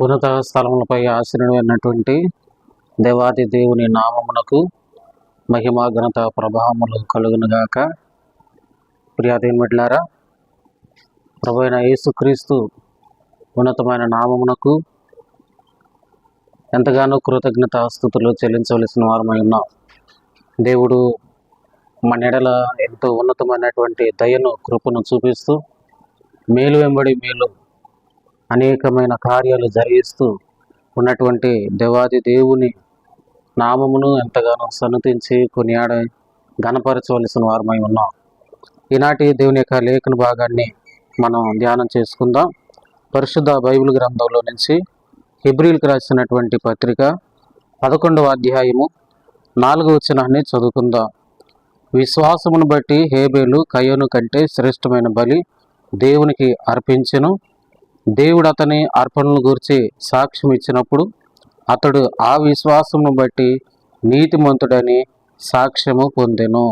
ఉన్నత స్థలములపై ఆశ్రయమైనటువంటి దేవాది దేవుని నామమునకు మహిమ ఘనత ప్రభావములు కలుగునుగాక. ప్రియాదేని ప్రభు అయిన యేసుక్రీస్తు ఉన్నతమైన నామమునకు ఎంతగానో కృతజ్ఞత స్థుతులు చెల్లించవలసిన వారమై ఉన్నాం. దేవుడు మన ఎడల ఎంతో ఉన్నతమైనటువంటి దయను కృపను చూపిస్తూ మేలు వెంబడి మేలు అనేకమైన కార్యాలు జరిగిస్తూ ఉన్నటువంటి దేవాది దేవుని నామమును ఎంతగానో సన్నతించి కొనియాడ గణపరచవలసిన వారమై ఉన్నాం. ఈనాటి దేవుని యొక్క లేఖన భాగాన్ని మనం ధ్యానం చేసుకుందాం. పరిశుద్ధ బైబిల్ గ్రంథంలో నుంచి హిబ్రిల్కి రాసినటువంటి పత్రిక పదకొండవ అధ్యాయము నాలుగవ వచనాన్ని చదువుకుందాం. విశ్వాసమును బట్టి హేబేలు కయ్యను కంటే శ్రేష్టమైన బలి దేవునికి అర్పించను. దేవుడు అతని అర్పణలు గురించి సాక్ష్యం ఇచ్చినప్పుడు అతడు ఆ విశ్వాసమును బట్టి నీతిమంతుడని సాక్ష్యము పొందెను.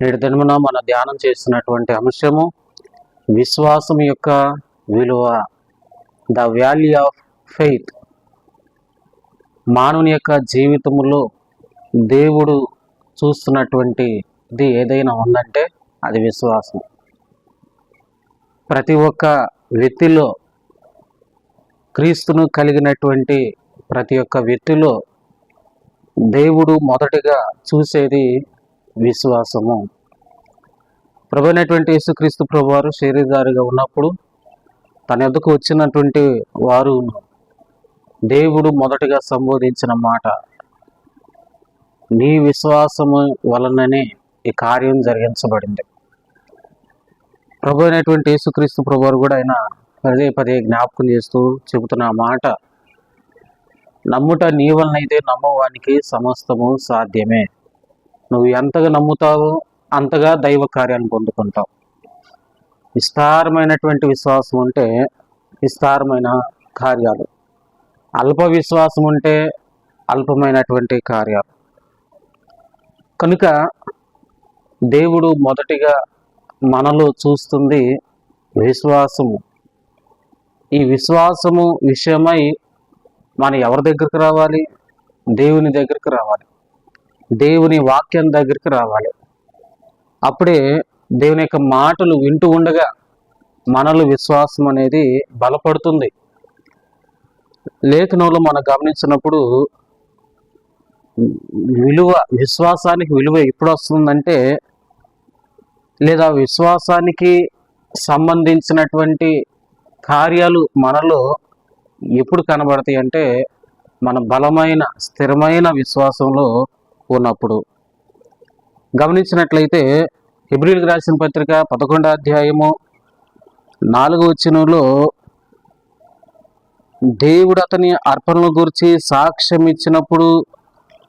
నేటి దినమున మన ధ్యానం చేసినటువంటి అంశము విశ్వాసం యొక్క విలువ. ద వాల్యూ ఆఫ్ ఫెయిత్ మానవుని యొక్క జీవితంలో దేవుడు చూస్తున్నటువంటిది ఏదైనా ఉందంటే అది విశ్వాసం ప్రతి ఒక్క వ్యక్తిలో క్రీస్తును కలిగినటువంటి ప్రతి ఒక్క వ్యక్తిలో దేవుడు మొదటిగా చూసేది విశ్వాసము. ప్రభు అయినటువంటి యేసుక్రీస్తు ప్రభు వారు ఉన్నప్పుడు తన ఎద్దకు వచ్చినటువంటి వారు దేవుడు మొదటగా సంబోధించిన మాట నీ విశ్వాసము వలననే ఈ కార్యం జరిగించబడింది. ప్రభు అయినటువంటి యేసుక్రీస్తు ప్రభు కూడా ఆయన పదే పదే జ్ఞాపకం చేస్తూ చెబుతున్న మాట నమ్ముట నీ వలనైతే నమ్మవానికి సమస్తము సాధ్యమే. నువ్వు ఎంతగా నమ్ముతావో అంతగా దైవ కార్యాన్ని పొందుకుంటావు. విస్తారమైనటువంటి విశ్వాసం ఉంటే విస్తారమైన కార్యాలు. అల్ప విశ్వాసం ఉంటే అల్పమైనటువంటి కార్యాలు. కనుక దేవుడు మొదటిగా మనలో చూస్తుంది విశ్వాసము. ఈ విశ్వాసము విషయమై మనం ఎవరి దగ్గరికి రావాలి? దేవుని దగ్గరికి రావాలి. దేవుని వాక్యం దగ్గరికి రావాలి. అప్పుడే దేవుని యొక్క మాటలు వింటూ ఉండగా మనలో విశ్వాసం అనేది బలపడుతుంది. లేఖనంలో మనం గమనించినప్పుడు విలువ విశ్వాసానికి విలువ ఎప్పుడు వస్తుందంటే లేదా విశ్వాసానికి సంబంధించినటువంటి కార్యాలు మనలో ఎప్పుడు కనబడతాయి అంటే మన బలమైన స్థిరమైన విశ్వాసంలో ఉన్నప్పుడు. గమనించినట్లయితే హిబ్రిల్కి రాసిన పత్రిక పదకొండో అధ్యాయము నాలుగు వచ్చినలో దేవుడు అతని అర్పణల గురించి సాక్ష్యం ఇచ్చినప్పుడు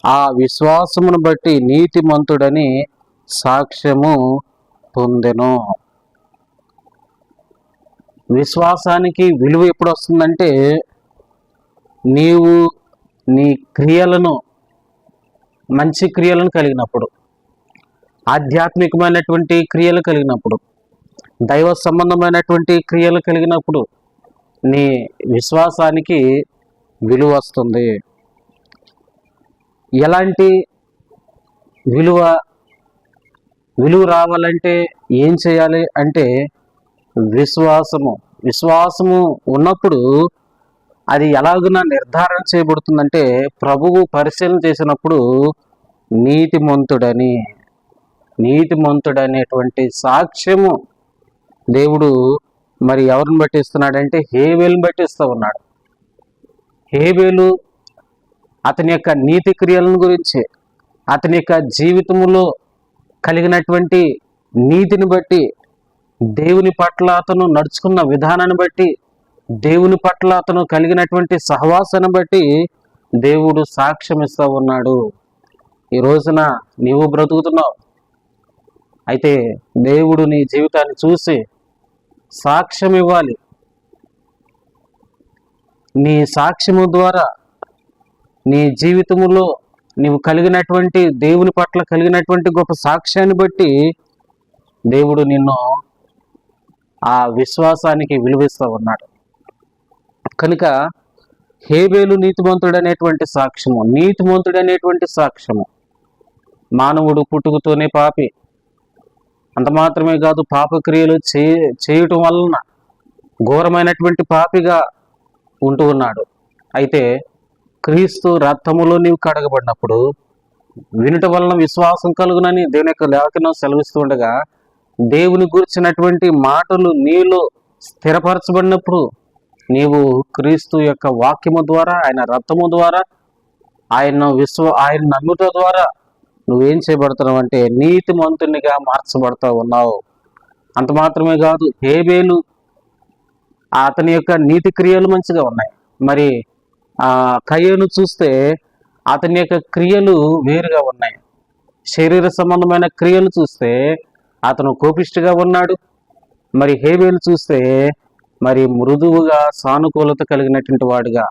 ఆ విశ్వాసమును బట్టి నీతిమంతుడని సాక్ష్యము పొందెను. విశ్వాసానికి విలువ ఎప్పుడు వస్తుందంటే నీవు నీ క్రియలను మంచి క్రియలను కలిగినప్పుడు ఆధ్యాత్మికమైనటువంటి క్రియలు కలిగినప్పుడు దైవ సంబంధమైనటువంటి క్రియలు కలిగినప్పుడు నీ విశ్వాసానికి విలువ వస్తుంది. ఎలాంటి విలువ విలువ రావాలంటే ఏం చేయాలి అంటే విశ్వాసము. విశ్వాసము ఉన్నప్పుడు అది ఎలాగున నిర్ధారణ చేయబడుతుందంటే ప్రభువు పరిశీలన చేసినప్పుడు నీతిమంతుడని నీతిమంతుడనేటువంటి సాక్ష్యము దేవుడు మరి ఎవరిని బట్టి ఇస్తున్నాడంటే హేబేలుని బట్టి ఇస్తూ ఉన్నాడు. హేవేలు అతని యొక్క నీతి క్రియలను గురించి అతని యొక్క జీవితంలో కలిగినటువంటి నీతిని బట్టి దేవుని పట్ల అతను నడుచుకున్న విధానాన్ని బట్టి దేవుని పట్ల అతను కలిగినటువంటి సహవాసాన్ని బట్టి దేవుడు సాక్ష్యం ఇస్తూ ఉన్నాడు. ఈ రోజున నీవు బ్రతుకుతున్నావు. అయితే దేవుడు నీ జీవితాన్ని చూసి సాక్ష్యం ఇవ్వాలి. నీ సాక్ష్యము ద్వారా నీ జీవితములో నీవు కలిగినటువంటి దేవుని పట్ల కలిగినటువంటి గొప్ప సాక్ష్యాన్ని బట్టి దేవుడు నిన్ను ఆ విశ్వాసానికి విలువిస్తూ ఉన్నాడు. కనుక హేబేలు నీతిమంతుడనేటువంటి సాక్ష్యము నీతిమంతుడనేటువంటి సాక్ష్యము మానవుడు పుట్టుకతోనే పాపి. అంత మాత్రమే కాదు పాపక్రియలు చే చేయటం వలన ఘోరమైనటువంటి పాపిగా ఉంటూ ఉన్నాడు. అయితే క్రీస్తు రక్తములో నీవు కడగబడినప్పుడు వినుట వలన విశ్వాసం కలుగునని దేవుని యొక్క లేఖనం సెలవిస్తూ ఉండగా దేవుని గురించినటువంటి మాటలు నీలో స్థిరపరచబడినప్పుడు నీవు క్రీస్తు యొక్క వాక్యము ద్వారా ఆయన రక్తము ద్వారా ఆయన విశ్వ ఆయన నమ్ముట ద్వారా నువ్వేం చేయబడుతున్నావు అంటే నీతి మంతునిగా మార్చబడతా ఉన్నావు. అంత మాత్రమే కాదు హేబేలు అతని యొక్క నీతి క్రియలు మంచిగా ఉన్నాయి. మరి ఆ కయ్యను చూస్తే అతని యొక్క క్రియలు వేరుగా ఉన్నాయి. శరీర సంబంధమైన క్రియలు చూస్తే అతను కోపిష్టిగా ఉన్నాడు. మరి హేవేలు చూస్తే మరి మృదువుగా సానుకూలత కలిగినటువంటి వాడుగా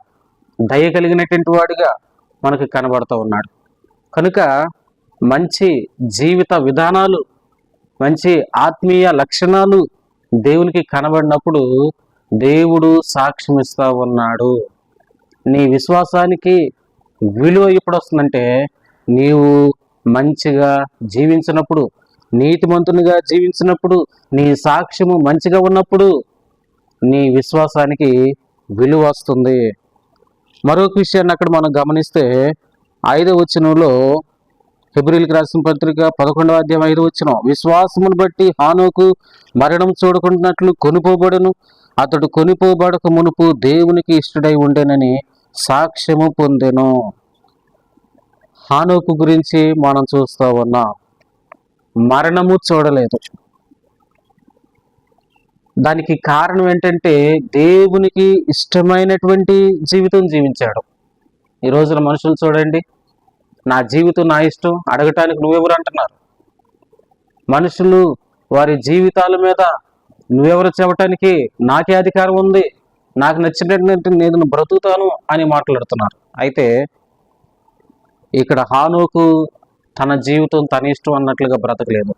దయ కలిగినటువంటి వాడుగా మనకు కనబడుతూ ఉన్నాడు. కనుక మంచి జీవిత విధానాలు మంచి ఆత్మీయ లక్షణాలు దేవునికి కనబడినప్పుడు దేవుడు సాక్ష్యం ఉన్నాడు. నీ విశ్వాసానికి విలువ ఎప్పుడు వస్తుందంటే నీవు మంచిగా జీవించినప్పుడు నీతిమంతునిగా జీవించినప్పుడు నీ సాక్ష్యము మంచిగా ఉన్నప్పుడు నీ విశ్వాసానికి విలువ వస్తుంది. మరొక విషయాన్ని అక్కడ మనం గమనిస్తే ఐదవ వచనంలో ఫిబ్రిల్కి రాసిన పత్రిక పదకొండవ అధ్యాయం ఐదు వచ్చిన విశ్వాసమును బట్టి హానోకు మరణం చూడకుండాట్లు కొనిపోబడను. అతడు కొనిపోబడక మునుపు దేవునికి ఇష్టడై ఉండేనని సాక్ష్యము పొందెను. హానుకు గురించి మనం చూస్తా ఉన్నాం. మరణము చూడలేదు. దానికి కారణం ఏంటంటే దేవునికి ఇష్టమైనటువంటి జీవితం జీవించాడు. ఈ రోజున మనుషులు చూడండి నా జీవితం నా ఇష్టం అడగటానికి నువ్వెవరు అంటున్నారు. మనుషులు వారి జీవితాల మీద నువ్వెవరు చెప్పటానికి నాకే అధికారం ఉంది. నాకు నచ్చినటువంటి నేను బ్రతుకుతాను అని మాట్లాడుతున్నారు. అయితే ఇక్కడ హానోకు తన జీవితం తన ఇష్టం అన్నట్లుగా బ్రతకలేదు.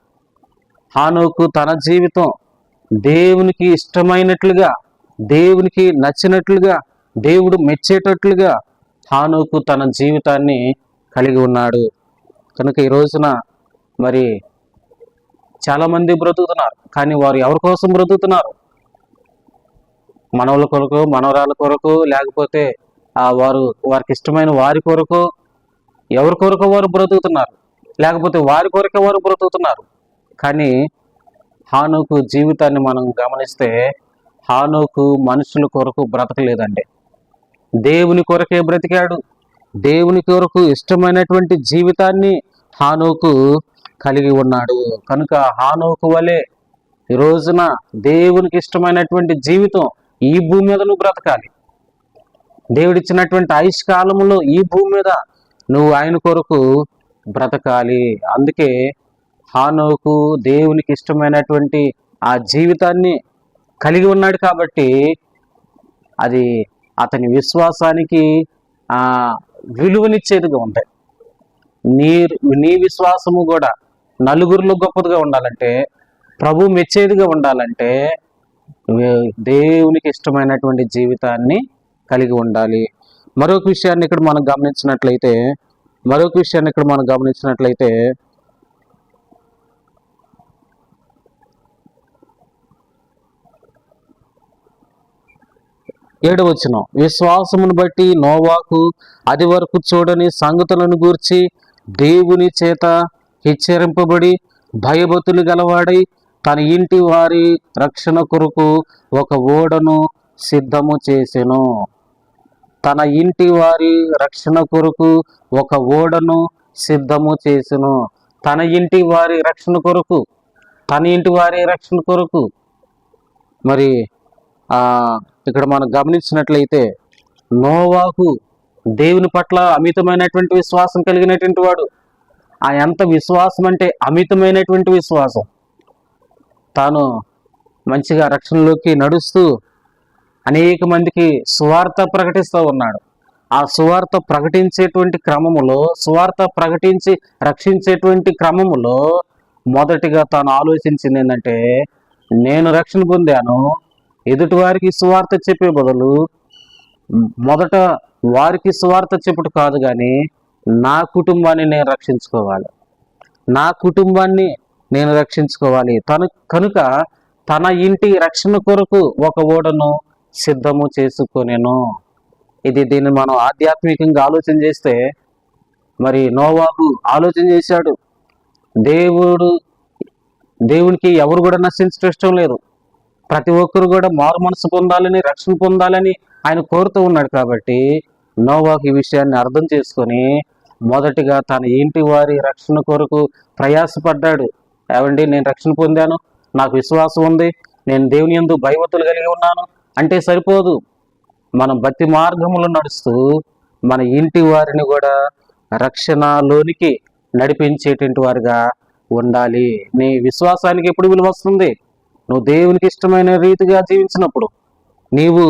హానోకు తన జీవితం దేవునికి ఇష్టమైనట్లుగా దేవునికి నచ్చినట్లుగా దేవుడు మెచ్చేటట్లుగా హానోకు తన జీవితాన్ని కలిగి ఉన్నాడు. కనుక ఈ రోజున మరి చాలామంది బ్రతుకుతున్నారు. కానీ వారు ఎవరి కోసం బ్రతుకుతున్నారు? మనవల కొరకు మనవరాల కొరకు లేకపోతే ఆ వారు వారికి ఇష్టమైన వారి కొరకు ఎవరి కొరకు వారు బ్రతుకుతున్నారు? లేకపోతే వారి కొరకే వారు బ్రతుకుతున్నారు? కానీ హానుకు జీవితాన్ని మనం గమనిస్తే హానుకు మనుషుల కొరకు బ్రతకలేదండి. దేవుని కొరకే బ్రతికాడు. దేవుని కొరకు ఇష్టమైనటువంటి జీవితాన్ని హానుకు కలిగి ఉన్నాడు. కనుక హానుకు వలె ఈ రోజున దేవునికి ఇష్టమైనటువంటి జీవితం ఈ భూమి మీద నువ్వు బ్రతకాలి. దేవుడిచ్చినటువంటి ఆయుష్ కాలంలో ఈ భూమి మీద నువ్వు ఆయన కొరకు బ్రతకాలి. అందుకే హానోకు దేవునికి ఇష్టమైనటువంటి ఆ జీవితాన్ని కలిగి ఉన్నాడు కాబట్టి అది అతని విశ్వాసానికి విలువనిచ్చేదిగా ఉంటాయి. నీ నీ విశ్వాసము కూడా నలుగురిలో గొప్పదిగా ఉండాలంటే ప్రభు మెచ్చేదిగా ఉండాలంటే దేవునికి ఇష్టమైనటువంటి జీవితాన్ని కలిగి ఉండాలి. మరొక విషయాన్ని ఇక్కడ మనం గమనించినట్లయితే మరొక విషయాన్ని ఇక్కడ మనం గమనించినట్లయితే ఏడవచ్చును విశ్వాసమును బట్టి నోవాకు అది వరకు చూడని సంగతులను గూర్చి దేవుని చేత హెచ్చరింపబడి భయభతులు గలవాడై తన ఇంటి వారి రక్షణ కొరకు ఒక ఓడను సిద్ధము చేసెను. తన ఇంటి వారి రక్షణ కొరకు ఒక ఓడను సిద్ధము చేసెను. తన ఇంటి వారి రక్షణ కొరకు తన ఇంటి వారి రక్షణ కొరకు. మరి ఇక్కడ మనం గమనించినట్లయితే నోవాకు దేవుని పట్ల అమితమైనటువంటి విశ్వాసం కలిగినటువంటి వాడు. ఆ ఎంత విశ్వాసం అంటే అమితమైనటువంటి విశ్వాసం. తాను మంచిగా రక్షణలోకి నడుస్తూ అనేక మందికి సువార్త ప్రకటిస్తూ ఉన్నాడు. ఆ సువార్త ప్రకటించేటువంటి క్రమములో సువార్త ప్రకటించి రక్షించేటువంటి క్రమములో మొదటిగా తాను ఆలోచించింది ఏంటంటే నేను రక్షణ పొందాను ఎదుటి వారికి సువార్త చెప్పే బదులు మొదట వారికి స్వార్థ చెప్పుడు కాదు కానీ నా కుటుంబాన్ని నేను రక్షించుకోవాలి. నా కుటుంబాన్ని నేను రక్షించుకోవాలి. తను కనుక తన ఇంటి రక్షణ కొరకు ఒక ఓడను సిద్ధము చేసుకొనెను. ఇది దీన్ని మనం ఆధ్యాత్మికంగా ఆలోచన చేస్తే మరి నోవాబు ఆలోచన చేశాడు. దేవుడు దేవునికి ఎవరు కూడా నశించడం ఇష్టం లేదు. ప్రతి ఒక్కరు కూడా మారు మనసు పొందాలని రక్షణ పొందాలని ఆయన కోరుతూ ఉన్నాడు కాబట్టి నోవాకు ఈ విషయాన్ని అర్థం చేసుకొని మొదటిగా తన ఇంటి వారి రక్షణ కొరకు ప్రయాసపడ్డాడు. ఏమండి నేను రక్షణ పొందాను నాకు విశ్వాసం ఉంది నేను దేవుని ఎందు భయవతులు కలిగి ఉన్నాను. అంటే సరిపోదు. మనం భక్తి మార్గంలో నడుస్తూ మన ఇంటి వారిని కూడా రక్షణలోనికి నడిపించేటువంటి వారుగా ఉండాలి. నీ విశ్వాసానికి ఎప్పుడు విలువ వస్తుంది? నువ్వు దేవునికి ఇష్టమైన రీతిగా జీవించినప్పుడు. నీవు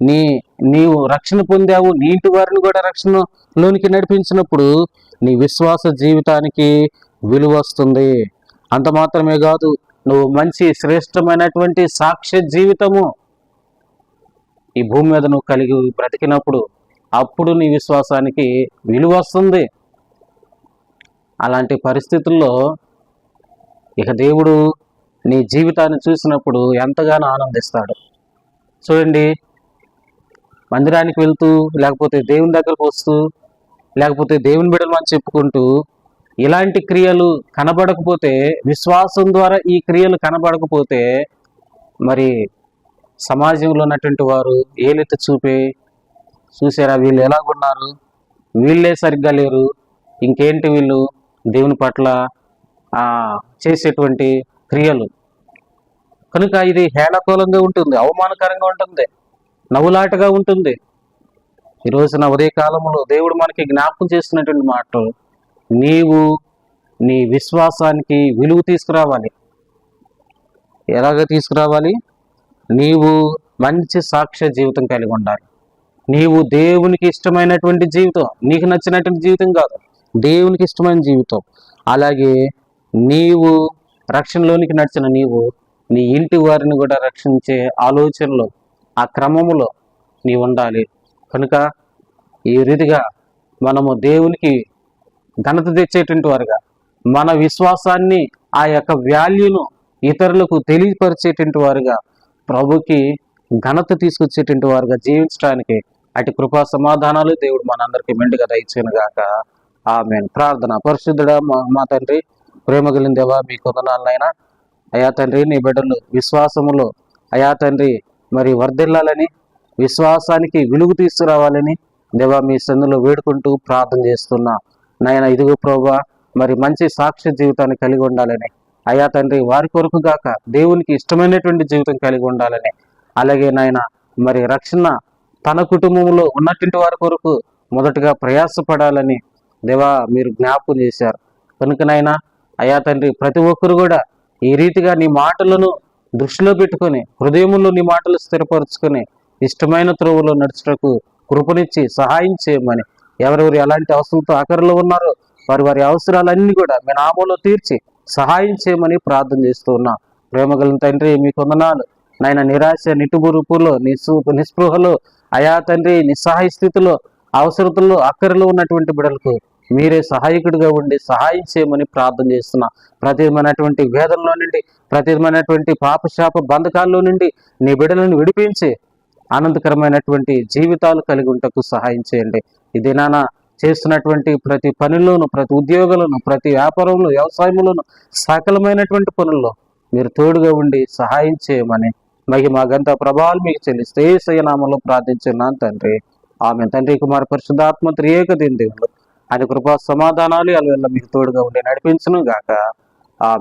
నీ నీవు రక్షణ పొందావు నీ ఇంటి వారిని కూడా రక్షణలోనికి నడిపించినప్పుడు నీ విశ్వాస జీవితానికి విలువ వస్తుంది. అంత మాత్రమే కాదు నువ్వు మంచి శ్రేష్టమైనటువంటి సాక్ష్య జీవితము ఈ భూమి మీద నువ్వు కలిగి బ్రతికినప్పుడు అప్పుడు నీ విశ్వాసానికి విలువ వస్తుంది. అలాంటి పరిస్థితుల్లో ఇక దేవుడు నీ జీవితాన్ని చూసినప్పుడు ఎంతగానో ఆనందిస్తాడు. చూడండి మందిరానికి వెళ్తూ లేకపోతే దేవుని దగ్గరకు వస్తూ లేకపోతే దేవుని బిడ్డలు అని చెప్పుకుంటూ ఇలాంటి క్రియలు కనబడకపోతే విశ్వాసం ద్వారా ఈ క్రియలు కనబడకపోతే మరి సమాజంలో ఉన్నటువంటి వారు ఏలెత్తి చూపే చూసారా వీళ్ళు ఎలాగున్నారు? వీళ్ళే సరిగ్గా లేరు. ఇంకేంటి వీళ్ళు దేవుని పట్ల చేసేటువంటి క్రియలు? కనుక ఇది హేళకూలంగా ఉంటుంది అవమానకరంగా ఉంటుంది నవ్వులాటగా ఉంటుంది. ఈ రోజున ఉదయ కాలంలో దేవుడు మనకి జ్ఞాపకం చేస్తున్నటువంటి మాటలు నీవు నీ విశ్వాసానికి విలువ తీసుకురావాలి. ఎలాగ తీసుకురావాలి? నీవు మంచి సాక్ష్య జీవితం కలిగి ఉండాలి. నీవు దేవునికి ఇష్టమైనటువంటి జీవితం నీకు నచ్చినటువంటి జీవితం కాదు దేవునికి ఇష్టమైన జీవితం. అలాగే నీవు రక్షణలోనికి నడిచిన నీవు నీ ఇంటి వారిని కూడా రక్షించే ఆలోచనలో ఆ క్రమములో నీ ఉండాలి. కనుక ఈ రీతిగా మనము దేవునికి ఘనత తెచ్చేటువంటి వారుగా. మన విశ్వాసాన్ని ఆ యొక్క వాల్యూను ఇతరులకు తెలియపరిచేటువంటి వారుగా ప్రభుకి ఘనత తీసుకొచ్చేటువంటి వారుగా జీవించడానికి అటు కృపా సమాధానాలు దేవుడు మనందరికీ మెండుగా దయచేనుగాక ఆమె ప్రార్థన. పరిశుద్ధుడా మా- తండ్రి ప్రేమ కలిగిన దేవా మీ కొందనాలనైనా అయా తండ్రి నీ బిడ్డలు విశ్వాసములో అయా తండ్రి మరి వర్ధిల్లాలని విశ్వాసానికి వెలుగు తీసుకురావాలని దేవా మీ సందులో వేడుకుంటూ ప్రార్థన చేస్తున్నా. నాయన ఇదిగో ప్రభా మరి మంచి సాక్ష్య జీవితాన్ని కలిగి ఉండాలని. అయా తండ్రి వారి కొరకు గాక దేవునికి ఇష్టమైనటువంటి జీవితం కలిగి ఉండాలని. అలాగే నాయన మరి రక్షణ తన కుటుంబంలో ఉన్నటువంటి వారి కొరకు మొదటగా ప్రయాసపడాలని దేవా మీరు జ్ఞాపకం చేశారు. కనుకనైనా అయా తండ్రి ప్రతి ఒక్కరు కూడా ఈ రీతిగా నీ మాటలను దృష్టిలో పెట్టుకొని హృదయంలో నీ మాటలు స్థిరపరుచుకొని ఇష్టమైన త్రోవలో నడుచుటకు కృపనిచ్చి సహాయం చేయమని ఎవరెవరు ఎలాంటి అవసరంతో ఆఖరిలో ఉన్నారో? వారి వారి అవసరాలన్నీ కూడా మీ నామంలో తీర్చి సహాయం చేయమని ప్రార్థన చేస్తూ ఉన్నా. ప్రేమగల తండ్రి మీ కొందనాలు నాయన నిరాశ నిటుబురుపులో నిస్సు నిస్పృహలో అయా తండ్రి నిస్సహాయ స్థితిలో అవసరతల్లో అక్కరలో ఉన్నటువంటి బిడలకు మీరే సహాయకుడిగా ఉండి సహాయం చేయమని ప్రార్థన చేస్తున్నా. ప్రతిమైనటువంటి వేదనలో నుండి ప్రతిమైనటువంటి పాపశాప బంధకాల్లో నుండి నీ బిడలను విడిపించి ఆనందకరమైనటువంటి జీవితాలు కలిగి ఉంటకు సహాయం చేయండి. ఈ దినాన చేస్తున్నటువంటి ప్రతి పనిలోను ప్రతి ఉద్యోగులను ప్రతి వ్యాపారంలో వ్యవసాయంలోను సకలమైనటువంటి పనుల్లో మీరు తోడుగా ఉండి సహాయం చేయమని మహిమ గంత ప్రభావాలు మీకు చెల్లిస్తే సయనామంలో ప్రార్థించున్నాను తండ్రి. ఆమె తండ్రి కుమార్ పరిశుద్ధాత్మ త్రియేక దేవుడు ఆయన కృపా సమాధానాలు అలా మీకు తోడుగా ఉండి నడిపించును గాక. ఆమె